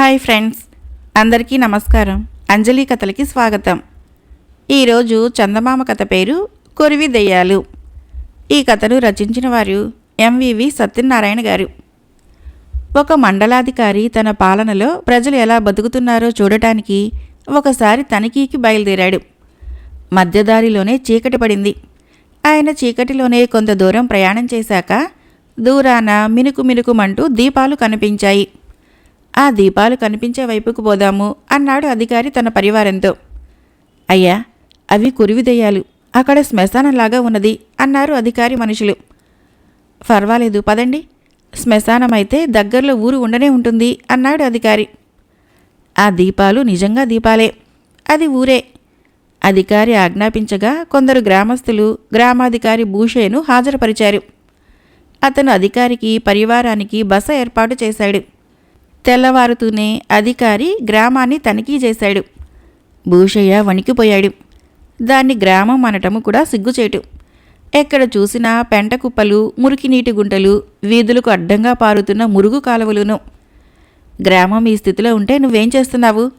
Hi friends. అందరికీ నమస్కారం. అంజలి కథలకి స్వాగతం. ఈరోజు చందమామ కథ పేరు కొరివి దెయ్యాలు. ఈ కథను రచించిన వారు ఎంవివి సత్యనారాయణ గారు. ఒక మండలాధికారి తన పాలనలో ప్రజలు ఎలా బతుకుతున్నారో చూడటానికి ఒకసారి తనిఖీకి బయలుదేరాడు. మధ్యదారిలోనే చీకటి పడింది. ఆయన చీకటిలోనే కొంత దూరం ప్రయాణం చేశాక దూరాన మినుకు మినుకుమంటూ దీపాలు కనిపించాయి. ఆ దీపాలు కనిపించే వైపుకు పోదాము అన్నాడు అధికారి తన పరివారంతో. అయ్యా అవి కురివిదయ్యాలు. అక్కడ శ్మశానంలాగా ఉన్నది అన్నారు అధికారి మనుషులు. పర్వాలేదు పదండి. శ్మశానమైతే దగ్గరలో ఊరు ఉండనే ఉంటుంది అన్నాడు అధికారి. ఆ దీపాలు నిజంగా దీపాలే. అది ఊరే. అధికారి ఆజ్ఞాపించగా కొందరు గ్రామస్తులు గ్రామాధికారి భూషేను హాజరుపరిచారు. అతను అధికారికి పరివారానికి బస ఏర్పాటు చేశాడు. తెల్లవారుతూనే అధికారి గ్రామాన్ని తనిఖీ చేశాడు. భూషయ్య వణికిపోయాడు. దాన్ని గ్రామం అనటము కూడా సిగ్గుచేటు. ఎక్కడ చూసినా పెంట కుప్పలు మురికి నీటి గుంటలు వీధులకు అడ్డంగా పారుతున్న మురుగు కాలువలును. గ్రామం ఈ స్థితిలో ఉంటే నువ్వేం చేస్తున్నావు?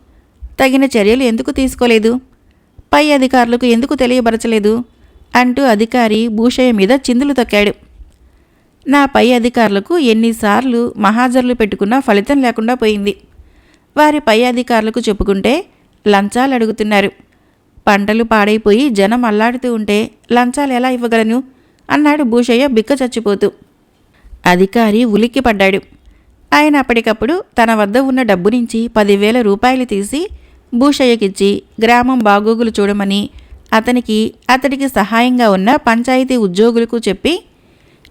తగిన చర్యలు ఎందుకు తీసుకోలేదు? పై అధికారులకు ఎందుకు తెలియబరచలేదు? అంటూ అధికారి భూషయ్య మీద చిందులు తొక్కాడు. నా పై అధికారులకు ఎన్నిసార్లు మహాజర్లు పెట్టుకున్నా ఫలితం లేకుండా పోయింది. వారి పై అధికారులకు చెప్పుకుంటే లంచాలు అడుగుతున్నారు. పంటలు పాడైపోయి జనం అల్లాడుతూ ఉంటే లంచాలు ఎలా ఇవ్వగలను? అన్నాడు భూషయ్య బిక్క చచ్చిపోతూ. అధికారి ఉలిక్కిపడ్డాడు ఆయన అప్పటికప్పుడు తన వద్ద ఉన్న డబ్బు నుంచి పదివేల రూపాయలు తీసి భూషయ్యకిచ్చి గ్రామం బాగోగులు చూడమని అతనికి అతడికి సహాయంగా ఉన్న పంచాయతీ ఉద్యోగులకు చెప్పి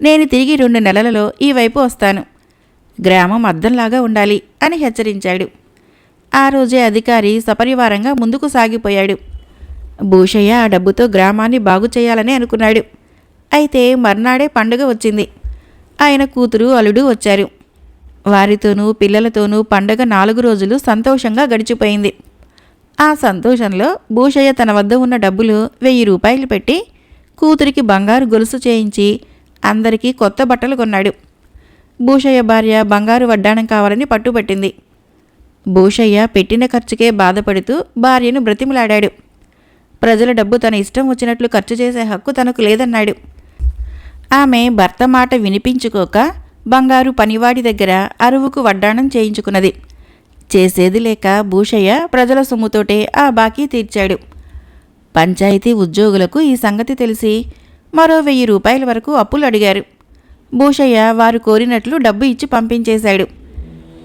నేను తిరిగి రెండు నెలలలో ఈ వైపు వస్తాను. గ్రామం అద్దంలాగా ఉండాలి అని హెచ్చరించాడు. ఆ రోజే అధికారి సపరివారంగా ముందుకు సాగిపోయాడు. భూషయ్య ఆ డబ్బుతో గ్రామాన్ని బాగు చేయాలని అనుకున్నాడు. అయితే మర్నాడే పండుగ వచ్చింది. ఆయన కూతురు అల్లుడు వచ్చారు. వారితోనూ పిల్లలతోనూ పండగ నాలుగు రోజులు సంతోషంగా గడిచిపోయింది. ఆ సంతోషంలో భూషయ్య తన వద్ద ఉన్న డబ్బులు వెయ్యి రూపాయలు పెట్టి కూతురికి బంగారు గొలుసు చేయించి అందరికీ కొత్త బట్టలు కొన్నాడు. భూషయ్య భార్య బంగారు వడ్డాణం కావాలని పట్టుబట్టింది. భూషయ్య పెట్టిన ఖర్చుకే బాధపడుతూ భార్యను బ్రతిమలాడాడు. ప్రజల డబ్బు తన ఇష్టం వచ్చినట్లు ఖర్చు చేసే హక్కు తనకు లేదన్నాడు. ఆమె భర్త మాట వినిపించుకోక బంగారు పనివాడి దగ్గర అరువుకు వడ్డాణం చేయించుకున్నది. చేసేది లేక భూషయ్య ప్రజల సొమ్ముతోటే ఆ బాకీ తీర్చాడు. పంచాయతీ ఉద్యోగులకు ఈ సంగతి తెలిసి మరో వెయ్యి రూపాయల వరకు అప్పులు అడిగారు. భూషయ్య వారు కోరినట్లు డబ్బు ఇచ్చి పంపించేశాడు.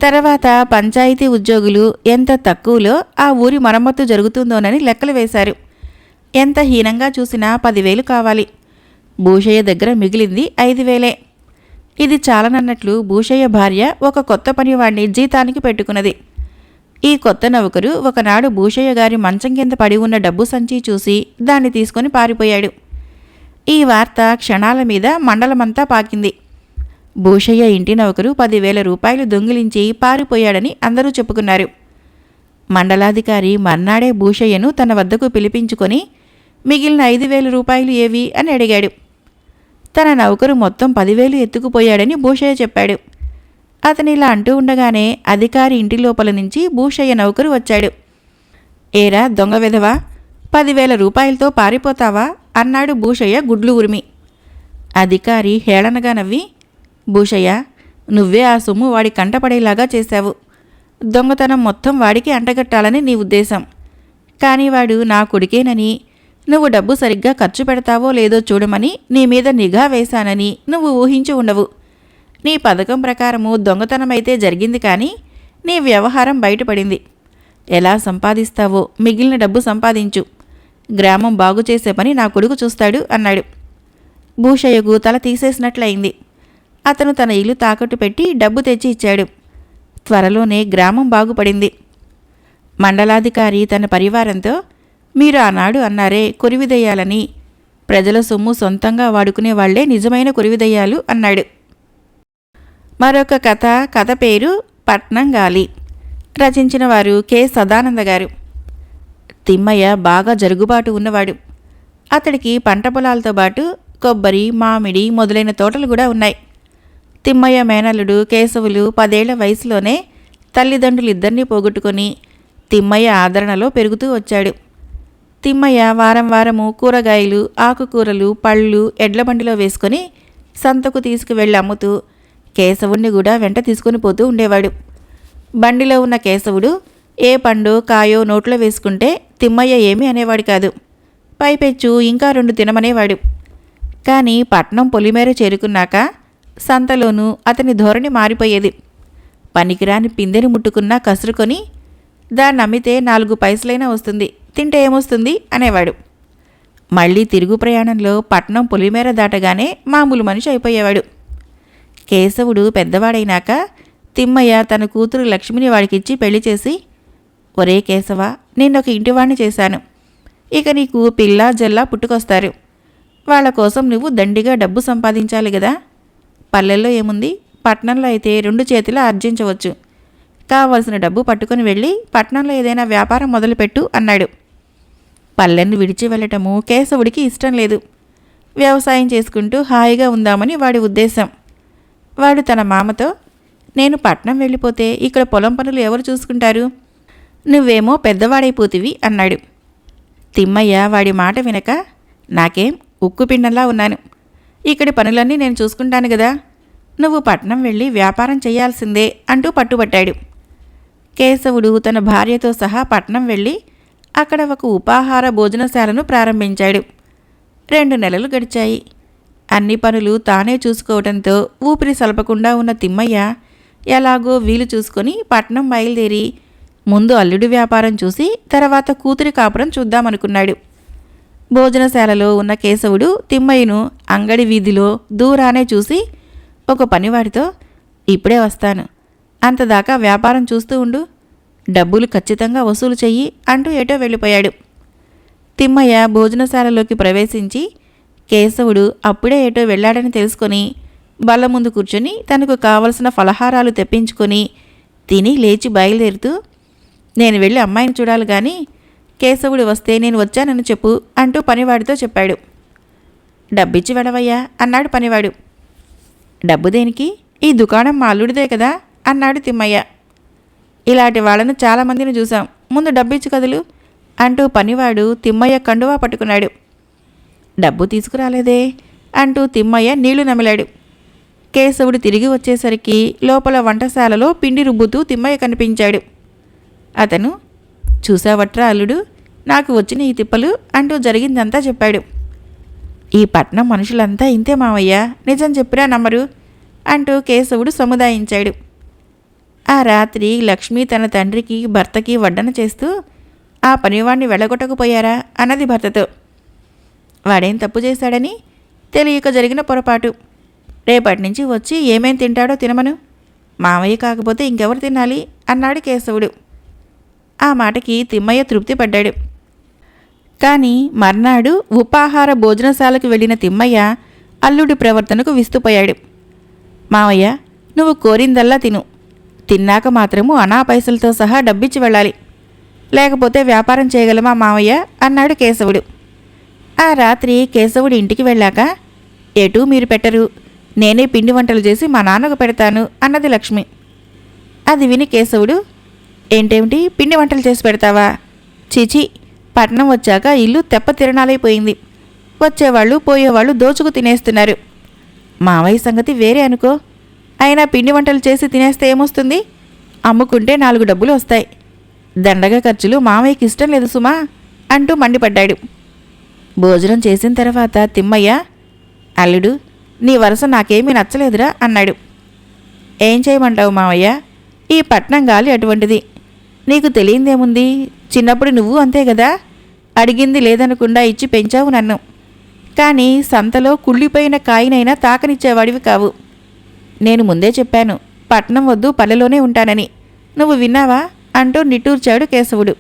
తర్వాత పంచాయతీ ఉద్యోగులు ఎంత తక్కువలో ఆ ఊరి మరమ్మత్తు జరుగుతుందోనని లెక్కలు వేశారు. ఎంత హీనంగా చూసినా పదివేలు కావాలి. భూషయ్య దగ్గర మిగిలింది ఐదు వేలే ఇది చాలనన్నట్లు భూషయ్య భార్య ఒక కొత్త పనివాడిని జీతానికి పెట్టుకున్నది. ఈ కొత్త నౌకరు ఒకనాడు భూషయ్య గారి మంచం కింద పడి ఉన్న డబ్బు సంచి చూసి దాన్ని తీసుకొని పారిపోయాడు. ఈ వార్త క్షణాల మీద మండలమంతా పాకింది. భూషయ్య ఇంటి నౌకరు పదివేల రూపాయలు దొంగిలించి పారిపోయాడని అందరూ చెప్పుకున్నారు. మండలాధికారి మర్నాడే భూషయ్యను తన వద్దకు పిలిపించుకొని మిగిలిన ఐదు వేల రూపాయలు ఏవి? అని అడిగాడు. తన నౌకరు మొత్తం పదివేలు ఎత్తుకుపోయాడని భూషయ్య చెప్పాడు. అతని ఇలా అంటూ ఉండగానే అధికారి ఇంటి లోపల నుంచి భూషయ్య నౌకరు వచ్చాడు. ఏరా దొంగ విధవా? పదివేల రూపాయలతో పారిపోతావా? అన్నాడు భూషయ్య గుడ్లు ఉరిమి. అధికారి హేళనగా నవ్వి భూషయ్య నువ్వే ఆ సొమ్ము వాడి కంటపడేలాగా చేశావు. దొంగతనం మొత్తం వాడికి అంటగట్టాలని నీ ఉద్దేశం. కానీ వాడు నా కొడుకేనని నువ్వు డబ్బు సరిగ్గా ఖర్చు పెడతావో లేదో చూడమని నీ మీద నిఘా వేశానని నువ్వు ఊహించి ఉండవు. నీ పథకం ప్రకారము దొంగతనమైతే జరిగింది కానీ నీ వ్యవహారం బయటపడింది. ఎలా సంపాదిస్తావో మిగిలిన డబ్బు సంపాదించు. గ్రామం బాగు చేసే పని నా కొడుకు చూస్తాడు అన్నాడు. భూషయ్యకు తల తీసేసినట్లయింది. అతను తన ఇల్లు తాకట్టు పెట్టి డబ్బు తెచ్చి ఇచ్చాడు. త్వరలోనే గ్రామం బాగుపడింది. మండలాధికారి తన పరివారంతో మీరు ఆనాడు అన్నారే కొరివిదయ్యాలని. ప్రజల సొమ్ము సొంతంగా వాడుకునే వాళ్ళే నిజమైన కొరివిదయ్యాలు అన్నాడు. మరొక కథ కథ పేరు పట్నం గాలి రచించిన వారు కె. సదానంద గారు తిమ్మయ్య బాగా జరుగుబాటు ఉన్నవాడు. అతడికి పంట పొలాలతో పాటు కొబ్బరి మామిడి మొదలైన తోటలు కూడా ఉన్నాయి. తిమ్మయ్య మేనల్లుడు కేశవులు పదేళ్ళ వయసులోనే తల్లిదండ్రులిద్దరినీ పోగొట్టుకొని తిమ్మయ్య ఆదరణలో పెరుగుతూ వచ్చాడు. తిమ్మయ్య వారం వారము కూరగాయలు ఆకుకూరలు పళ్ళు ఎడ్ల బండిలో వేసుకొని సంతకు తీసుకువెళ్ళి అమ్ముతూ కేశవుణ్ణి కూడా వెంట తీసుకుని పోతూ ఉండేవాడు. బండిలో ఉన్న కేశవుడు ఏ పండు కాయో నోట్లో వేసుకుంటే తిమ్మయ్య ఏమీ అనేవాడు కాదు. పైపెచ్చు ఇంకా రెండు తినమనేవాడు. కానీ పట్నం పొలిమేర చేరుకున్నాక సంతలోనూ అతని ధోరణి మారిపోయేది. పనికిరాని పిందెని ముట్టుకున్నా కసురుకొని దాన్ని అమ్మితే నాలుగు పైసలైనా వస్తుంది తింటే ఏమొస్తుంది? అనేవాడు. మళ్ళీ తిరుగు ప్రయాణంలో పట్నం పొలిమేర దాటగానే మామూలు మనిషి అయిపోయేవాడు. కేశవుడు పెద్దవాడైనాక తిమ్మయ్య తన కూతురు లక్ష్మిని వాడికిచ్చి పెళ్ళి చేసి ఒరే కేశవ నేను ఒక ఇంటివాణ్ణి చేశాను. ఇక నీకు పిల్ల జల్లా పుట్టుకొస్తారు. వాళ్ళ కోసం నువ్వు దండిగా డబ్బు సంపాదించాలి కదా పల్లెల్లో ఏముంది? పట్నంలో అయితే రెండు చేతులు ఆర్జించవచ్చు. కావలసిన డబ్బు పట్టుకొని వెళ్ళి పట్నంలో ఏదైనా వ్యాపారం మొదలుపెట్టు అన్నాడు. పల్లెను విడిచి వెళ్ళటము కేశవుడికి ఇష్టం లేదు. వ్యవసాయం చేసుకుంటూ హాయిగా ఉందామని వాడి ఉద్దేశం. వాడు తన మామతో నేను పట్నం వెళ్ళిపోతే ఇక్కడ పొలం పనులు ఎవరు చూసుకుంటారు? నువ్వేమో పెద్దవాడైపోతివి అన్నాడు. తిమ్మయ్య వాడి మాట వినక నాకేం ఉక్కు పిండంలా ఉన్నాను. ఇక్కడి పనులన్నీ నేను చూసుకుంటాను కదా నువ్వు పట్నం వెళ్ళి వ్యాపారం చేయాల్సిందే అంటూ పట్టుబట్టాడు. కేశవుడు తన భార్యతో సహా పట్నం వెళ్ళి అక్కడ ఒక ఉపాహార భోజనశాలను ప్రారంభించాడు. రెండు నెలలు గడిచాయి. అన్ని పనులు తానే చూసుకోవడంతో ఊపిరి సలపకుండా ఉన్న తిమ్మయ్య ఎలాగో వీలు చూసుకొని పట్నం బయలుదేరి ముందు అల్లుడి వ్యాపారం చూసి తర్వాత కూతురి కాపురం చూద్దామనుకున్నాడు. భోజనశాలలో ఉన్న కేశవుడు తిమ్మయ్యను అంగడి వీధిలో దూరానే చూసి ఒక పనివాడితో ఇప్పుడే వస్తాను. అంతదాకా వ్యాపారం చూస్తూ ఉండు. డబ్బులు ఖచ్చితంగా వసూలు చెయ్యి అంటూ ఏటో వెళ్ళిపోయాడు. తిమ్మయ్య భోజనశాలలోకి ప్రవేశించి కేశవుడు అప్పుడే ఏటో వెళ్ళాడని తెలుసుకొని బల్ల ముందు కూర్చొని తనకు కావలసిన ఫలహారాలు తెప్పించుకొని తిని లేచి బయలుదేరుతూ నేను వెళ్ళి అమ్మాయిని చూడాలి కానీ కేశవుడు వస్తే నేను వచ్చానని చెప్పు అంటూ పనివాడితో చెప్పాడు. డబ్బిచ్చి వెడవయ్యా అన్నాడు పనివాడు. డబ్బు దేనికి? ఈ దుకాణం మా అల్లుడిదే కదా అన్నాడు తిమ్మయ్య. ఇలాంటి వాళ్ళను చాలామందిని చూసాం ముందు డబ్బిచ్చి కదులు అంటూ పనివాడు తిమ్మయ్య కండువా పట్టుకున్నాడు. డబ్బు తీసుకురాలేదే అంటూ తిమ్మయ్య నీళ్ళు నమిలాడు. కేశవుడు తిరిగి వచ్చేసరికి లోపల వంటశాలలో పిండి రుబ్బుతూ తిమ్మయ్య కనిపించాడు. అతను చూసావట్రా అల్లుడు నాకు వచ్చిన ఈ తిప్పలు అంటూ జరిగిందంతా చెప్పాడు. ఈ పట్నం మనుషులంతా ఇంతే మావయ్య నిజం చెప్పిరా నమ్మరు అంటూ కేశవుడు సముదాయించాడు. ఆ రాత్రి లక్ష్మి తన తండ్రికి భర్తకి వడ్డన చేస్తూ ఆ పనివాణ్ణి వెళ్ళగొట్టకపోయారా? అన్నది భర్తతో. వాడేం తప్పు చేశాడని తెలియక జరిగిన పొరపాటు. రేపటి నుంచి వచ్చి ఏమేం తింటాడో తినమను. మావయ్య కాకపోతే ఇంకెవరు తినాలి? అన్నాడు కేశవుడు. ఆ మాటకి తిమ్మయ్య తృప్తి పడ్డాడు. కానీ మర్నాడు ఉపాహార భోజనశాలకు వెళ్ళిన తిమ్మయ్య అల్లుడి ప్రవర్తనకు విస్తుపోయాడు. మావయ్య నువ్వు కోరిందల్లా తిను. తిన్నాక మాత్రము అనా పైసలతో సహా డబ్బిచ్చి వెళ్ళాలి. లేకపోతే వ్యాపారం చేయగలమా మావయ్య? అన్నాడు కేశవుడు. ఆ రాత్రి కేశవుడు ఇంటికి వెళ్ళాక ఎటూ మీరు పెట్టరు. నేనే పిండి వంటలు చేసి మా నాన్నకు పెడతాను అన్నది లక్ష్మి. అది విని కేశవుడు ఏంటేమిటి? పిండి వంటలు చేసి పెడతావా? చీచి పట్నం వచ్చాక ఇల్లు తెప్ప తిరణాలైపోయింది వచ్చేవాళ్ళు పోయేవాళ్ళు దోచుకు తినేస్తున్నారు. మావయ్య సంగతి వేరే అనుకో. అయినా పిండి వంటలు చేసి తినేస్తే ఏమొస్తుంది? అమ్ముకుంటే నాలుగు డబ్బులు వస్తాయి. దండగ ఖర్చులు మావయ్యకి ఇష్టం లేదు సుమా అంటూ మండిపడ్డాడు. భోజనం చేసిన తర్వాత తిమ్మయ్య అల్లుడు నీ వరుస నాకేమీ నచ్చలేదురా అన్నాడు. ఏం చేయమంటావు మావయ్య? ఈ పట్నం గాలి అటువంటిది. నీకు తెలియందేముంది? చిన్నప్పుడు నువ్వు అంతే కదా అడిగింది లేదనకుండా ఇచ్చి పెంచావు నన్ను. కానీ సంతలో కుళ్ళిపోయిన కాయనైనా తాకనిచ్చేవాడివి కావు. నేను ముందే చెప్పాను పట్నం వద్దు పల్లెలోనే ఉంటానని. నువ్వు విన్నావా? అంటూ నిట్టూర్చాడు కేశవుడు.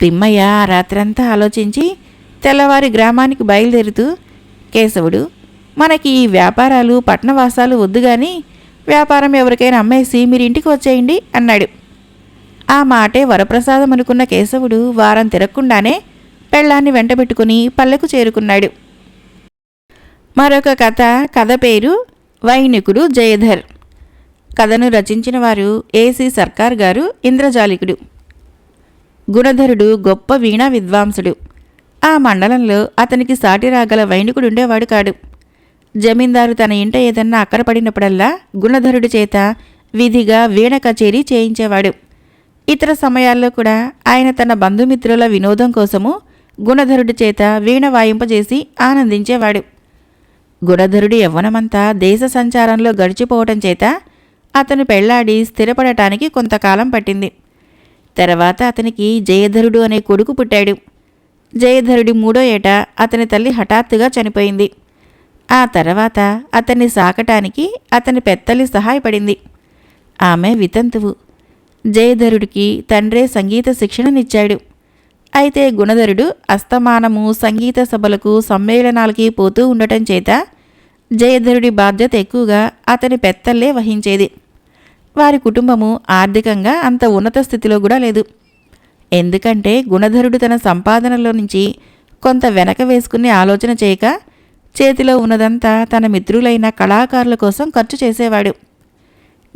తిమ్మయ్య ఆ రాత్రంతా ఆలోచించి తెల్లవారి గ్రామానికి బయలుదేరుతూ కేశవుడు మనకి ఈ వ్యాపారాలు పట్నవాసాలు వద్దు కానీ వ్యాపారం ఎవరికైనా అమ్మేసి మీరు ఇంటికి వచ్చేయండి అన్నాడు. ఆ మాటే వరప్రసాదం అనుకున్న కేశవుడు వారం తిరగకుండానే పెళ్ళాన్ని వెంటబెట్టుకుని పల్లెకు చేరుకున్నాడు. మరొక కథ కథ పేరు వైనికుడు జయధర్. కథను రచించిన వారు ఏసీ సర్కార్ గారు ఇంద్రజాలికుడు. గుణధరుడు గొప్ప వీణా విద్వాంసుడు. ఆ మండలంలో అతనికి సాటి రాగల వైనికుడుండేవాడు కాడు. జమీందారు తన ఇంట ఏదన్నా అక్కరపడినప్పుడల్లా గుణధరుడి చేత విధిగా వీణ కచేరీ చేయించేవాడు. ఇతర సమయాల్లో కూడా ఆయన తన బంధుమిత్రుల వినోదం కోసము గుణధరుడి చేత వీణ వాయింపజేసి ఆనందించేవాడు. గుణధరుడి యవ్వనమంతా దేశ సంచారంలో గడిచిపోవటం చేత అతను పెళ్ళాడి స్థిరపడటానికి కొంతకాలం పట్టింది. తర్వాత అతనికి జయధరుడు అనే కొడుకు పుట్టాడు. జయధరుడి మూడో ఏట అతని తల్లి హఠాత్తుగా చనిపోయింది. ఆ తర్వాత అతన్ని సాకటానికి అతని పెత్తల్లి సహాయపడింది. ఆమె వితంతువు. జయధరుడికి తండ్రే సంగీత శిక్షణనిచ్చాడు. అయితే గుణధరుడు అస్తమానము సంగీత సభలకు సమ్మేళనాలకి పోతూ ఉండటం చేత జయధరుడి బాధ్యత ఎక్కువగా అతని పెత్తల్లే వహించేది. వారి కుటుంబము ఆర్థికంగా అంత ఉన్నత స్థితిలో కూడా లేదు. ఎందుకంటే గుణధరుడు తన సంపాదనలో నుంచి కొంత వెనక వేసుకునే ఆలోచన చేయక చేతిలో ఉన్నదంతా తన మిత్రులైన కళాకారుల కోసం ఖర్చు చేసేవాడు.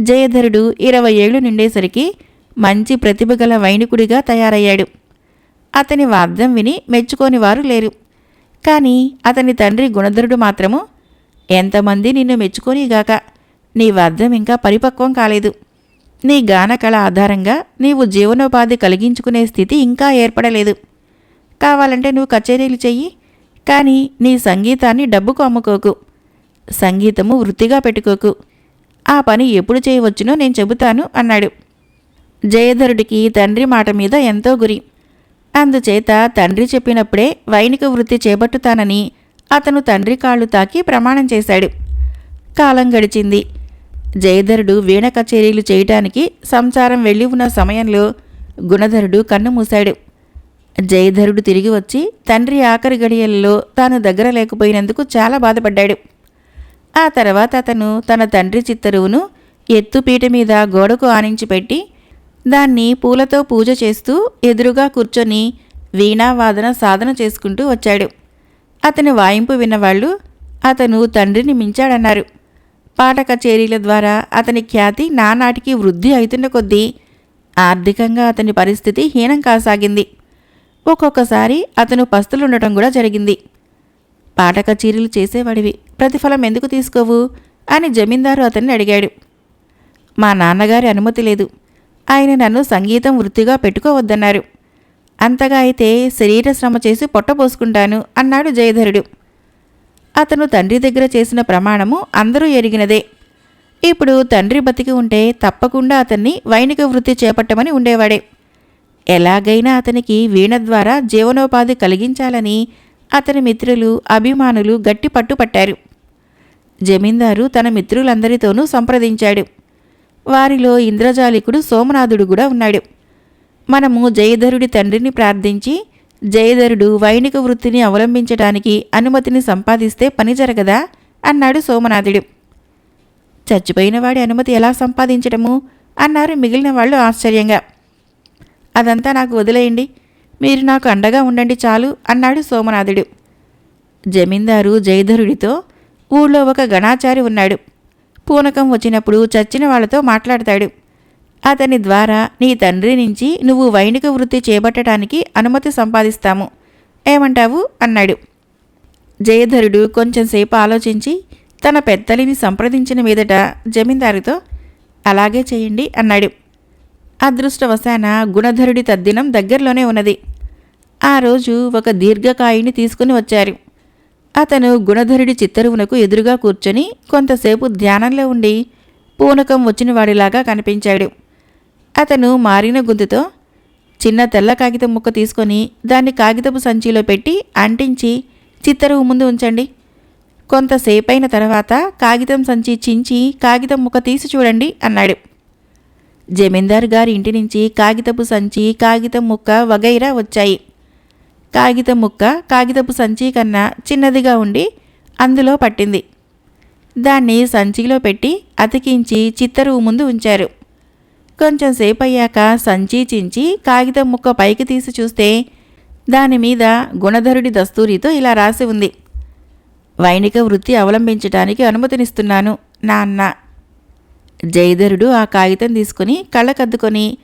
జయధరుడు ఇరవై ఏళ్ళు నిండేసరికి మంచి ప్రతిభ గల వైణికుడిగా తయారయ్యాడు. అతని వాద్యం విని మెచ్చుకోని వారు లేరు. కానీ అతని తండ్రి గుణధరుడు మాత్రము ఎంతమంది నిన్ను మెచ్చుకోనిగాక? నీ వాద్యం ఇంకా పరిపక్వం కాలేదు. నీ గాన కళ ఆధారంగా నీవు జీవనోపాధి కలిగించుకునే స్థితి ఇంకా ఏర్పడలేదు. కావాలంటే నువ్వు కచేరీలు చెయ్యి కానీ నీ సంగీతాన్ని డబ్బుకు అమ్ముకోకు. సంగీతము వృత్తిగా పెట్టుకోకు. ఆ పని ఎప్పుడు చేయవచ్చునో నేను చెబుతాను అన్నాడు. జయధరుడికి తండ్రి మాట మీద ఎంతో గురి. అందుచేత తండ్రి చెప్పినప్పుడే వైనిక వృత్తి చేపట్టుతానని అతను తండ్రి కాళ్ళు తాకి ప్రమాణం చేశాడు. కాలం గడిచింది. జయధరుడు వీణ కచేరీలు చేయటానికి సంసారం వెళ్ళి ఉన్న సమయంలో గుణధరుడు కన్ను మూశాడు. జయధరుడు తిరిగి వచ్చి తండ్రి ఆఖరి గడియల్లో తాను దగ్గర లేకపోయినందుకు చాలా బాధపడ్డాడు. ఆ తర్వాత అతను తన తండ్రి చిత్తరువును ఎత్తుపీట మీద గోడకు ఆనించి పెట్టి దాన్ని పూలతో పూజ చేస్తూ ఎదురుగా కూర్చొని వీణావాదన సాధన చేసుకుంటూ వచ్చాడు. అతని వాయింపు విన్నవాళ్ళు అతను తండ్రిని మించాడన్నారు. పాట కచేరీల ద్వారా అతని ఖ్యాతి నానాటికి వృద్ధి అవుతున్న కొద్దీ ఆర్థికంగా అతని పరిస్థితి హీనం కాసాగింది. ఒక్కొక్కసారి అతను పస్తులుండటం కూడా జరిగింది. పాట కచేరీలు చేసేవాడివి. ప్రతిఫలం ఎందుకు తీసుకోవు? అని జమీందారు అతన్ని అడిగాడు. మా నాన్నగారి అనుమతి లేదు. ఆయన నన్ను సంగీతం వృత్తిగా పెట్టుకోవద్దన్నారు. అంతగా అయితే శరీర శ్రమ చేసి పొట్టపోసుకుంటాను అన్నాడు జయధరుడు. అతను తండ్రి దగ్గర చేసిన ప్రమాణము అందరూ ఎరిగినదే. ఇప్పుడు తండ్రి బతికి ఉంటే తప్పకుండా అతన్ని వైణిక వృత్తి చేపట్టమని ఉండేవాడే. ఎలాగైనా అతనికి వీణ ద్వారా జీవనోపాధి కలిగించాలని అతని మిత్రులు అభిమానులు గట్టి పట్టుపట్టారు. జమీందారు తన మిత్రులందరితోనూ సంప్రదించాడు. వారిలో ఇంద్రజాలికుడు సోమనాథుడు కూడా ఉన్నాడు. మనము జయధరుడి తండ్రిని ప్రార్థించి జయధరుడు వైణిక వృత్తిని అవలంబించటానికి అనుమతిని సంపాదిస్తే పని జరగదా? అన్నాడు సోమనాథుడు. చచ్చిపోయిన వాడి అనుమతి ఎలా సంపాదించడము అన్నారు మిగిలిన వాళ్ళు ఆశ్చర్యంగా. అదంతా నాకు వదిలేయండి. మీరు నాకు అండగా ఉండండి చాలు అన్నాడు సోమనాథుడు. జమీందారు జయధరుడితో ఊళ్ళో ఒక గణాచారి ఉన్నాడు. పూనకం వచ్చినప్పుడు చచ్చిన వాళ్ళతో మాట్లాడతాడు. అతని ద్వారా నీ తండ్రి నుంచి నువ్వు వైణిక వృత్తి చేపట్టడానికి అనుమతి సంపాదిస్తాము. ఏమంటావు? అన్నాడు. జయధరుడు కొంచెంసేపు ఆలోచించి తన పెద్దలిని సంప్రదించిన మీదట జమీందారుతో అలాగే చేయండి అన్నాడు. అదృష్టవశాన గుణధరుడి తద్దినం దగ్గరలోనే ఉన్నది. ఆ రోజు ఒక దీర్ఘకాయిని తీసుకుని వచ్చారు. అతను గుణధరుడి చిత్తరువునకు ఎదురుగా కూర్చొని కొంతసేపు ధ్యానంలో ఉండి పూనకం వచ్చినవాడిలాగా కనిపించాడు. అతను మారిన గొంతుతో చిన్న తెల్ల కాగితం ముక్క తీసుకొని దాన్ని కాగితపు సంచిలో పెట్టి అంటించి చిత్తరువు ముందు ఉంచండి. కొంతసేపైన తర్వాత కాగితం సంచి చించి కాగితం ముక్క తీసి చూడండి అన్నాడు. జమీందార్ గారి ఇంటి నుంచి కాగితపు సంచి కాగితం ముక్క వగైరా వచ్చాయి. కాగితం ముక్క కాగితపు సంచి కన్నా చిన్నదిగా ఉండి అందులో పట్టింది. దాన్ని సంచిలో పెట్టి అతికించి చిత్తరువు ముందు ఉంచారు. కొంచెం సేపు అయ్యాక సంచి చించి కాగితం ముక్క పైకి తీసి చూస్తే దాని మీద గుణధరుడి దస్తూరితో ఇలా రాసి ఉంది. వైణిక వృత్తి అవలంబించటానికి అనుమతినిస్తున్నాను నాన్న. జయధరుడు ఆ కాగితం తీసుకుని కళ్ళకద్దుకొని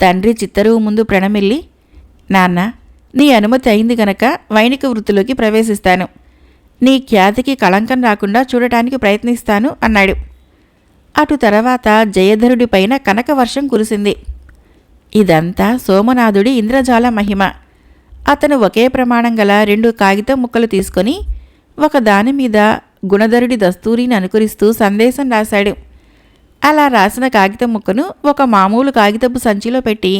తండ్రి చిత్తరువు ముందు ప్రణమిల్లి నాన్న నీ అనుమతి అయింది గనక వైణిక వృత్తిలోకి ప్రవేశిస్తాను. నీ ఖ్యాతికి కళంకం రాకుండా చూడటానికి ప్రయత్నిస్తాను అన్నాడు. అటు తర్వాత జయధరుడి పైన కనక వర్షం కురిసింది. ఇదంతా సోమనాథుడి ఇంద్రజాల మహిమ. అతను ఒకే ప్రమాణం గల రెండు కాగితం ముక్కలు తీసుకొని ఒక దాని మీద గుణధరుడి దస్తూరిని అనుకరిస్తూ సందేశం రాశాడు. అలా రాసిన కాగితం ముక్కను ఒక మామూలు కాగితపు సంచిలో పెట్టి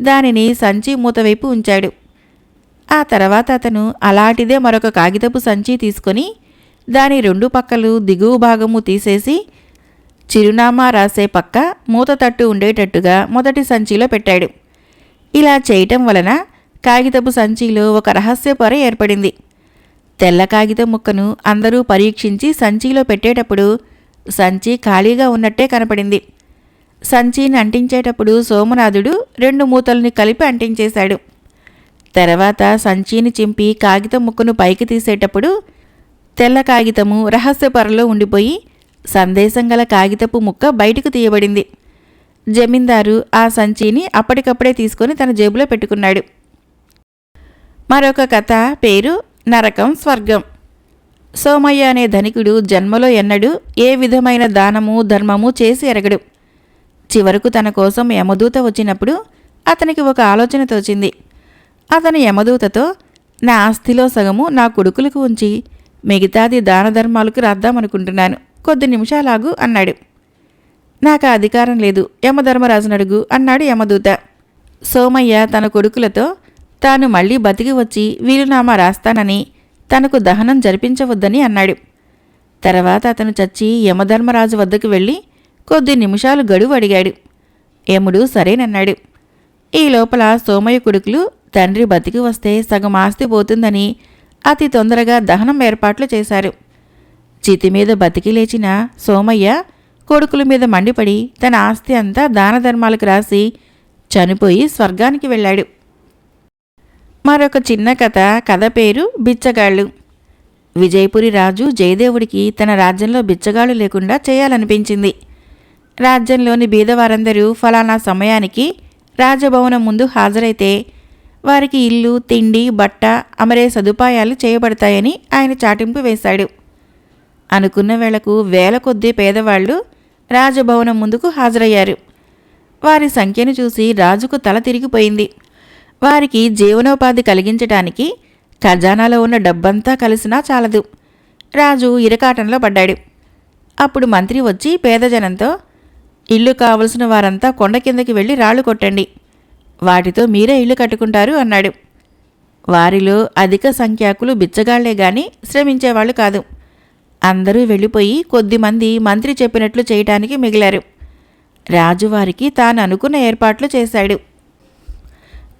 దానిని సంచి మూతవైపు ఉంచాడు. ఆ తర్వాత అతను అలాంటిదే మరొక కాగితపు సంచి తీసుకొని దాని రెండు పక్కలు దిగువ భాగము తీసేసి చిరునామా రాసే పక్క మూత తట్టు ఉండేటట్టుగా మొదటి సంచిలో పెట్టాడు. ఇలా చేయటం వలన కాగితపు సంచిలో ఒక రహస్య పొర ఏర్పడింది. తెల్ల కాగితం ముక్కను అందరూ పరీక్షించి సంచిలో పెట్టేటప్పుడు సంచి ఖాళీగా ఉన్నట్టే కనపడింది. సంచిని అంటించేటప్పుడు సోమనాథుడు రెండు మూతల్ని కలిపి అంటించేశాడు. తర్వాత సంచిని చింపి కాగితం ముక్కను పైకి తీసేటప్పుడు తెల్ల కాగితము రహస్య పొరలో ఉండిపోయి సందేశం గల కాగితపు ముక్క బయటకు తీయబడింది. జమీందారు ఆ సంచిని అప్పటికప్పుడే తీసుకొని తన జేబులో పెట్టుకున్నాడు. మరొక కథ పేరు నరకం స్వర్గం. సోమయ్య అనే ధనికుడు జన్మలో ఎన్నడూ ఏ విధమైన దానము ధర్మము చేసి ఎరగడు. చివరకు తన కోసం యమదూత వచ్చినప్పుడు అతనికి ఒక ఆలోచన తోచింది. అతను యమదూతతో నా ఆస్తిలో సగము నా కొడుకులకు ఉంచి మిగతాది దాన ధర్మాలకు రాద్దామనుకుంటున్నాను. కొద్ది నిమిషాలాగు అన్నాడు. నాకు అధికారం లేదు. యమధర్మరాజునడుగు అన్నాడు యమదూత. సోమయ్య తన కొడుకులతో తాను మళ్ళీ బతికి వచ్చి వీలునామా రాస్తానని తనకు దహనం జరిపించవద్దని అన్నాడు. తర్వాత అతను చచ్చి యమధర్మరాజు వద్దకు వెళ్ళి కొద్ది నిమిషాలు గడువు అడిగాడు. యముడు సరేనన్నాడు. ఈ లోపల సోమయ్య కొడుకులు తండ్రి బతికి వస్తే సగం ఆస్తి పోతుందని అతి తొందరగా దహనం ఏర్పాట్లు చేశారు. చితి మీద బతికి లేచిన సోమయ్య కొడుకుల మీద మండిపడి తన ఆస్తి అంతా దాన ధర్మాలకు రాసి చనిపోయి స్వర్గానికి వెళ్ళాడు. మరొక చిన్న కథ కథ పేరు బిచ్చగాళ్ళు. విజయపురి రాజు జయదేవుడికి తన రాజ్యంలో బిచ్చగాళ్ళు లేకుండా చేయాలనిపించింది. రాజ్యంలోని బీదవారందరూ ఫలానా సమయానికి రాజభవనం ముందు హాజరైతే వారికి ఇల్లు తిండి బట్ట అమరే సదుపాయాలు చేయబడతాయని ఆయన చాటింపు వేశాడు. అనుకున్న వేళకు వేల కొద్దీ పేదవాళ్ళు రాజభవనం ముందుకు హాజరయ్యారు. వారి సంఖ్యను చూసి రాజుకు తల తిరిగిపోయింది. వారికి జీవనోపాధి కలిగించటానికి ఖజానాలో ఉన్న డబ్బంతా కలిసినా చాలదు. రాజు ఇరకాటంలో పడ్డాడు. అప్పుడు మంత్రి వచ్చి పేదజనంతో ఇల్లు కావలసిన వారంతా కొండ కిందకి వెళ్ళి రాళ్ళు కొట్టండి. వాటితో మీరే ఇల్లు కట్టుకుంటారు అన్నాడు. వారిలో అధిక సంఖ్యాకులు బిచ్చగాళ్ళే గాని శ్రమించేవాళ్ళు కాదు. అందరూ వెళ్ళిపోయి కొద్దిమంది మంత్రి చెప్పినట్లు చేయటానికి మిగిలారు. రాజువారికి తాను అనుకున్న ఏర్పాట్లు చేశాడు.